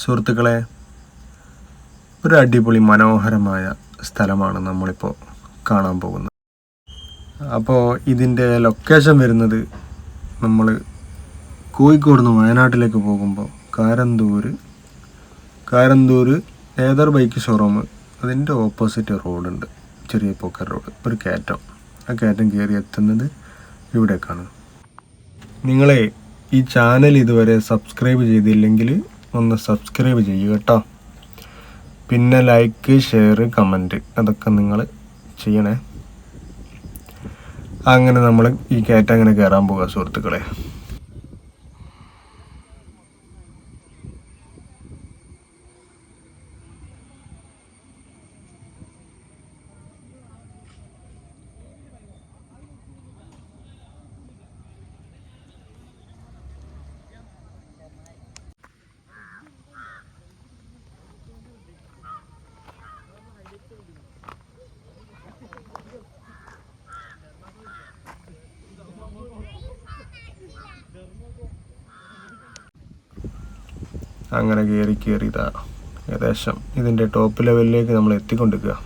സുഹൃത്തുക്കളെ ഒരു അടിപൊളി മനോഹരമായ സ്ഥലമാണ് നമ്മളിപ്പോൾ കാണാൻ പോകുന്നത്. അപ്പോൾ ഇതിന്റെ ലൊക്കേഷൻ വരുന്നത് നമ്മൾ കോഴിക്കോട് നിന്ന് വയനാട്ടിലേക്ക് പോകുമ്പോൾ Karanthur. Karanthur Ather bike showroom അതിന്റെ ഓപ്പോസിറ്റ് റോഡുണ്ട് ചെറിയ പോക്കർ റോഡ് ഒരു കയറ്റം. ആ കയറ്റം കയറി എത്തുന്നത് ഇവിടേക്കാണ്. നിങ്ങളെ ഈ ചാനൽ ഇതുവരെ സബ്സ്ക്രൈബ് ചെയ്തില്ലെങ്കിൽ ഒന്ന് സബ്സ്ക്രൈബ് ചെയ്യുക കേട്ടോ. പിന്നെ ലൈക്ക് ഷെയർ കമന്റ് അതൊക്കെ നിങ്ങൾ ചെയ്യണേ. അങ്ങനെ നമ്മൾ ഈ കയറ്റം അങ്ങനെ കയറാൻ പോകുക സുഹൃത്തുക്കളെ. അങ്ങനെ കയറി കയറി ഇതാ ഏകദേശം ഇതിന്റെ ടോപ്പ് ലെവലിലേക്ക് നമ്മൾ എത്തിക്കൊണ്ടിരിക്കുക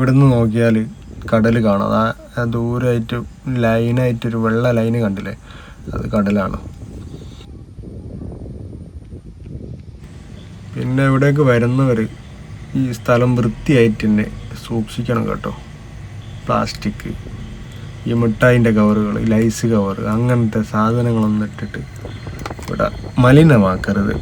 ഇവിടുന്ന് നോക്കിയാൽ കടൽ കാണാം. ആ ദൂരമായിട്ട് ലൈനായിട്ടൊരു വെള്ള ലൈന് കണ്ടില്ലേ? അത് കടലാണ്. പിന്നെ ഇവിടേക്ക് വരുന്നവർ ഈ സ്ഥലം വൃത്തിയായിട്ട് തന്നെ സൂക്ഷിക്കണം കേട്ടോ. പ്ലാസ്റ്റിക് ഈ മിഠായിന്റെ കവറുകൾ ലൈസ് കവർ അങ്ങനത്തെ സാധനങ്ങളൊന്നും ഇട്ടിട്ട് ഇവിടെ മലിനമാക്കരുത്.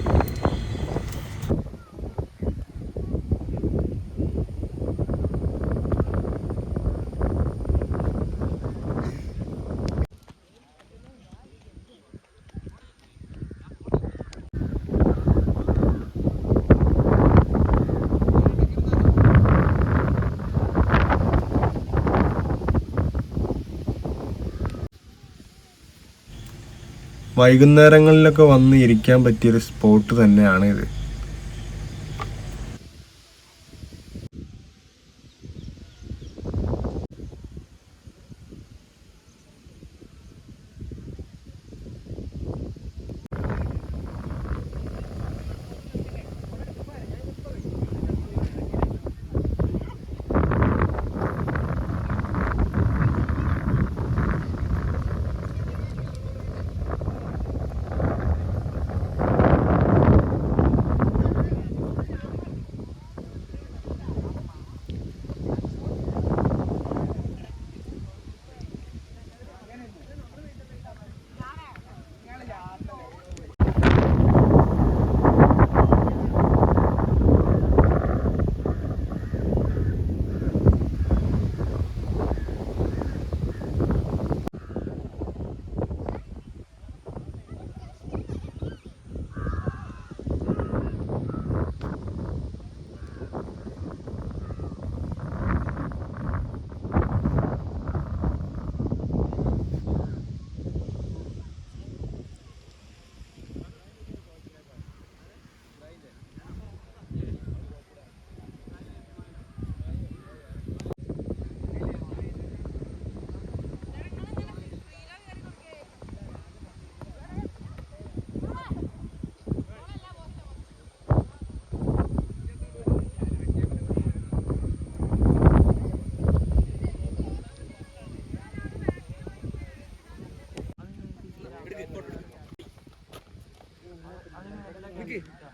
വൈകുന്നേരങ്ങളിലൊക്കെ വന്ന് ഇരിക്കാൻ പറ്റിയൊരു സ്പോട്ട് തന്നെയാണ് ഇത്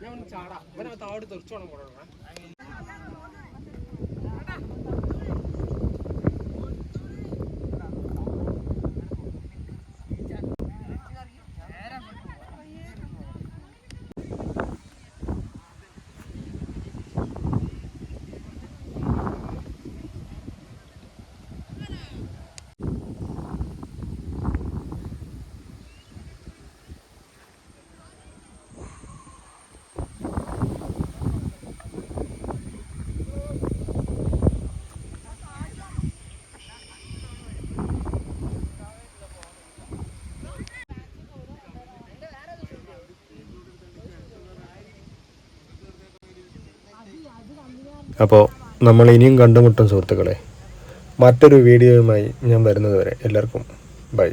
ഞാൻ ചാടാ. ഇവനെ താവോട് തെറിച്ചോണം പോടണം അപ്പോൾ നമ്മൾ ഇനിയും കണ്ടുമുട്ടും സുഹൃത്തുക്കളെ. മറ്റൊരു വീഡിയോയുമായി ഞാൻ വരുന്നതുവരെ എല്ലാവർക്കും ബൈ.